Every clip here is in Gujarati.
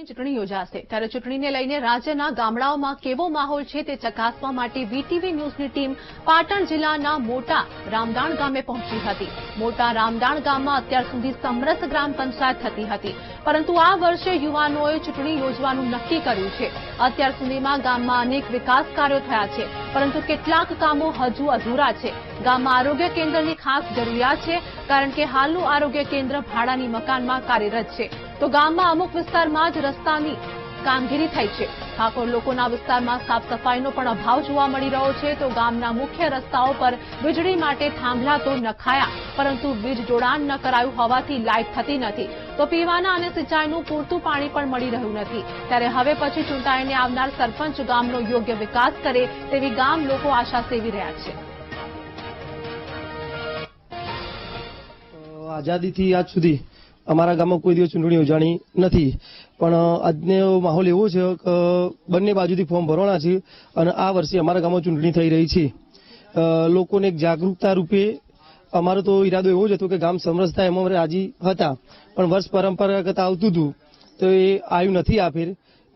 ની ચૂંટણી યોજાશે. ત્યારે ચૂંટણીને લઈને રાજ્યના ગામડાઓમાં કેવો માહોલ છે તે ચકાસવા માટે વીટીવી ન્યૂઝની ટીમ પાટણ જિલ્લાના મોટા રામદાણ ગામે પહોંચી હતી. મોટા રામદાણ ગામમાં અત્યાર સુધી સમરસ ગ્રામ પંચાયત થતી હતી. પરંતુ આ વર્ષે યુવાનોએ ચૂંટણી યોજવાનું નક્કી કર્યું છે. અત્યાર સુધીમાં ગામમાં અનેક વિકાસ કાર્યો થયા છે. પરંતુ કેટલાક કામો હજુ અધૂરા છે. ગામમાં આરોગ્ય કેન્દ્રની ખાસ જરૂરિયાત છે, કારણ કે હાલનું આરોગ્ય કેન્દ્ર ભાડાની મકાનમાં કાર્યરત છે. તો ગામમાં અમુક વિસ્તારમાં જ રસ્તાની કામગીરી થઈ છે. ઠાકોર લોકોના વિસ્તારમાં સાફ સફાઈનો પણ અભાવ જોવા મળી રહ્યો છે. તો ગામના મુખ્ય રસ્તાઓ પર વીજળી માટે થાંભલા તો નખાયા, પરંતુ વીજ જોડાણ ન કરાયું હોવાથી લાઇટ થતી નથી. તો પીવાના અને સિંચાઈનું પૂરતું પાણી પણ મળી રહ્યું નથી. ત્યારે હવે પછી ચૂંટાઈને આવનાર સરપંચ ગામનો યોગ્ય વિકાસ કરે તેવી ગામ લોકો આશા સેવી રહ્યા છે. આઝાદીથી આજ સુધી અમારા ગામમાં કોઈ દિવસ ચૂંટણી યોજાણી નથી. પણ આજનો માહોલ એવો છે કે બંને બાજુથી ફોર્મ ભરવાના છે અને આ વર્ષે અમારા ગામમાં ચૂંટણી થઈ રહી છે. લોકોને એક જાગૃતતા રૂપે અમારો તો ઈરાદો એવો જ હતો કે ગામ સમરસ થાય એમાં રાજી હતા. પણ વર્ષ પરંપરાગત આવતું હતું તો એ આવ્યું નથી આ ફેર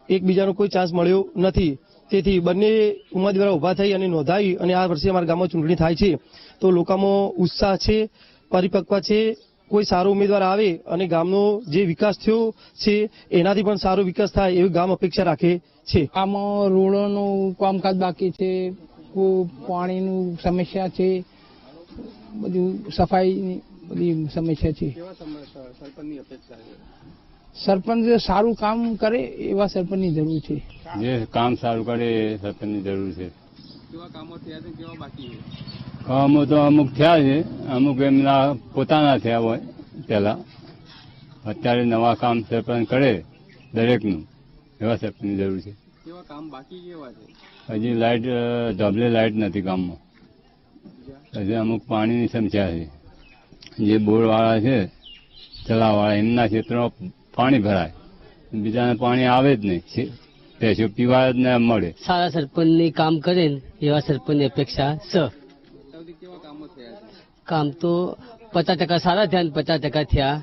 એકબીજાનો કોઈ ચાન્સ મળ્યો નથી. તેથી બંને ઉમેદવારો ઊભા થઈ અને નોંધાવી અને આ વર્ષે અમારા ગામમાં ચૂંટણી થાય છે. તો લોકોમાં ઉત્સાહ છે પરિપક્વ છે કોઈ સારો ઉમેદવાર આવે અને ગામનો જે વિકાસ થયો છે એનાથી પણ સારો વિકાસ થાય એવી ગામ અપેક્ષા રાખે છે. આમાં રોડોનું કામકાજ બાકી છે પાણીનું સમસ્યા છે બધું સફાઈની બધી સમસ્યા છે. સરપંચ સારું કામ કરે એવા સરપંચની જરૂર છે. જે કામ સારું કરે એ સરપંચની જરૂર છે. કામો તો અમુક થયા છે. અમુક એમના પોતાના થયા હોય પહેલાં. અત્યારે નવા કામ સરપંચ કરે દરેકનું. એવા સરપંચની જરૂર છે. હજી લાઇટ અ, લાઇટ નથી ગામમાં. હજી અમુક પાણીની સમસ્યા છે. જે બોરવાળા છે ચલાવવાળા એમના ક્ષેત્રમાં પાણી ભરાય. બીજાને પાણી આવે જ નહીં. છે પેશો પીવા જ ન મળે. સારા સરપંચની કામ કરે એવા સરપંચની અપેક્ષા છે કામ તો પચાસ ટકા સારા થયા ને પચાસ ટકા થયા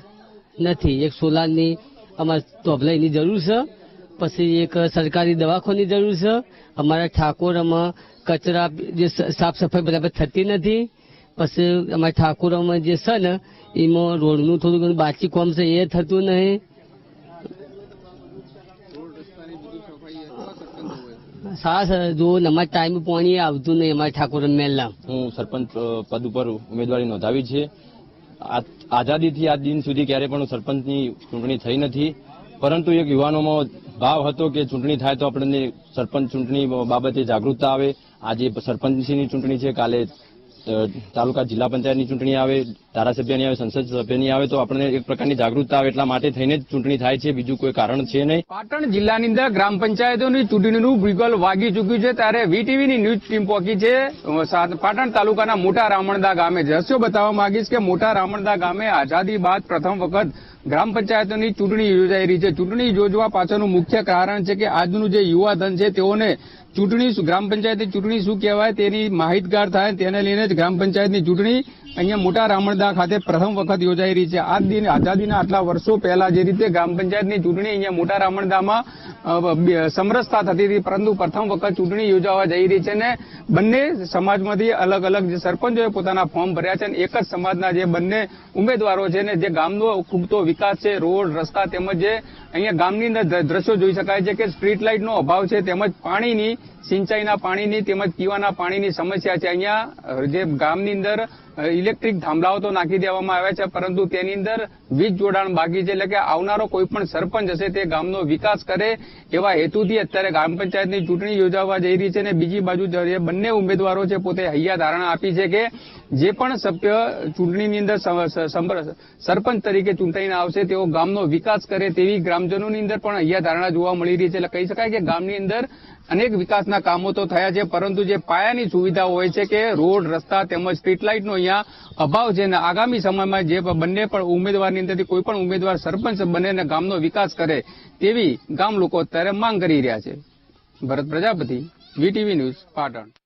નથી. એક સોલારની અમારે તોબલાઈની જરૂર છે, પછી એક સરકારી દવાખાની જરૂર છે. અમારા ઠાકોરમાં કચરા જે સાફ સફાઈ બરાબર થતી નથી. પછી અમારા ઠાકોરમાં જે છે ને, એમાં રોડનું થોડું ઘણું બાચી કોમ છે, એ થતું નહીં. સર જો અમારા ટાઈમ પાણી આવતું નહીં અમારે ઠાકોર મેલા હું સરપંચ પદ ઉપર ઉમેદવારી નોંધાવી છે. આઝાદીથી આજ દિન સુધી ક્યારે પણ સરપંચની ચૂંટણી થઈ નથી. પરંતુ એક યુવાનોમાં ભાવ હતો કે ચૂંટણી થાય તો આપણને સરપંચ ચૂંટણી બાબતે જાગૃતતા આવે. આજે સરપંચની ચૂંટણી છે. કાલે તાલુકા જિલ્લા પંચાયતની ચૂંટણી આવે, ધારાસભ્યની આવે, સંસદ સભ્યની આવે, તો આપણને એક પ્રકારની જાગૃતતા આવે એટલા માટે થઈને જ ચૂંટણી થાય છે. બીજું કોઈ કારણ છે નહીં. પાટણ જિલ્લાની અંદર ગ્રામ પંચાયતોની ચૂંટણીનું બિગલ વાગી ચૂક્યું છે. ત્યારે વીટીવીની ન્યૂઝ ટીમ પહોંચી છે. પાટણ તાલુકાના મોટા રામણદા ગામે દ્રશ્યો બતાવવા માંગીશ કે મોટા રામણદા ગામે આઝાદી બાદ પ્રથમ વખત ગ્રામ પંચાયતોની ચૂંટણી યોજાઈ રહી છે. ચૂંટણી યોજવા પાછળનું મુખ્ય કારણ છે કે આજનું જે યુવાધન છે, તેઓને ચૂંટણી ગ્રામ પંચાયતની ચૂંટણી શું કહેવાય, તેની માહિતગાર થાય, તેને લઈને જ ગ્રામ પંચાયતની ચૂંટણી અહીંયા મોટા રામણદા ખાતે પ્રથમ વખત યોજાઈ રહી છે. આ દિન, આઝાદીના આટલા વર્ષો પહેલા જે રીતે ગ્રામ પંચાયતની ચૂંટણી અહીંયા મોટા રામણદામાં સમરસતા થતી હતી, પરંતુ પ્રથમ વખત ચૂંટણી યોજાવા જઈ રહી છે ને બંને સમાજમાંથી અલગ અલગ જે સરપંચોએ પોતાના ફોર્મ ભર્યા છે અને એક જ સમાજના જે બંને ઉમેદવારો છે ને જે ગામનો ખૂબતો વિકાસ છે, રોડ, રસ્તા તેમજ જે અહીંયા ગામની અંદર દ્રશ્યો જોઈ શકાય છે કે સ્ટ્રીટ લાઇટનો અભાવ છે, તેમજ પાણીની સિંચાઈના પાણીની તેમજ પીવાના પાણીની સમસ્યા છે. અહીંયા જે ગામની અંદર ઇલેક્ટ્રિક થાંભલાઓ તો નાખી દેવામાં આવ્યા છે, પરંતુ તેની અંદર વીજ જોડાણ બાકી છે એટલે કે આવનારો કોઈ પણ સરપંચ હશે તે ગામનો વિકાસ કરે એવા હેતુથી અત્યારે ગ્રામ પંચાયતની ચૂંટણી યોજાવા જઈ રહી છે અને બીજી બાજુ જે બંને ઉમેદવારો છે પોતે હૈયા ધારણા આપી છે કે જે પણ સભ્ય ચૂંટણીની અંદર સરપંચ તરીકે ચૂંટાઈને આવશે તેઓ ગામનો વિકાસ કરે તેવી ગ્રામજનોની અંદર પણ હૈયા ધારણા જોવા મળી રહી છે. એટલે કહી શકાય કે ગામની અંદર અનેક વિકાસના કામો તો થયા છે, પરંતુ જે પાયાની સુવિધાઓ હોય છે કે રોડ, રસ્તા તેમજ સ્ટ્રીટ લાઇટનો અહીંયા અભાવ છે અને આગામી સમયમાં જે બંને પણ ઉમેદવારની અંદરથી કોઈ પણ ઉમેદવાર સરપંચ બને અને ગામનો વિકાસ કરે તેવી ગામ લોકો અત્યારે માંગ કરી રહ્યા છે. Bharat Prajapati, VTV news, Patan.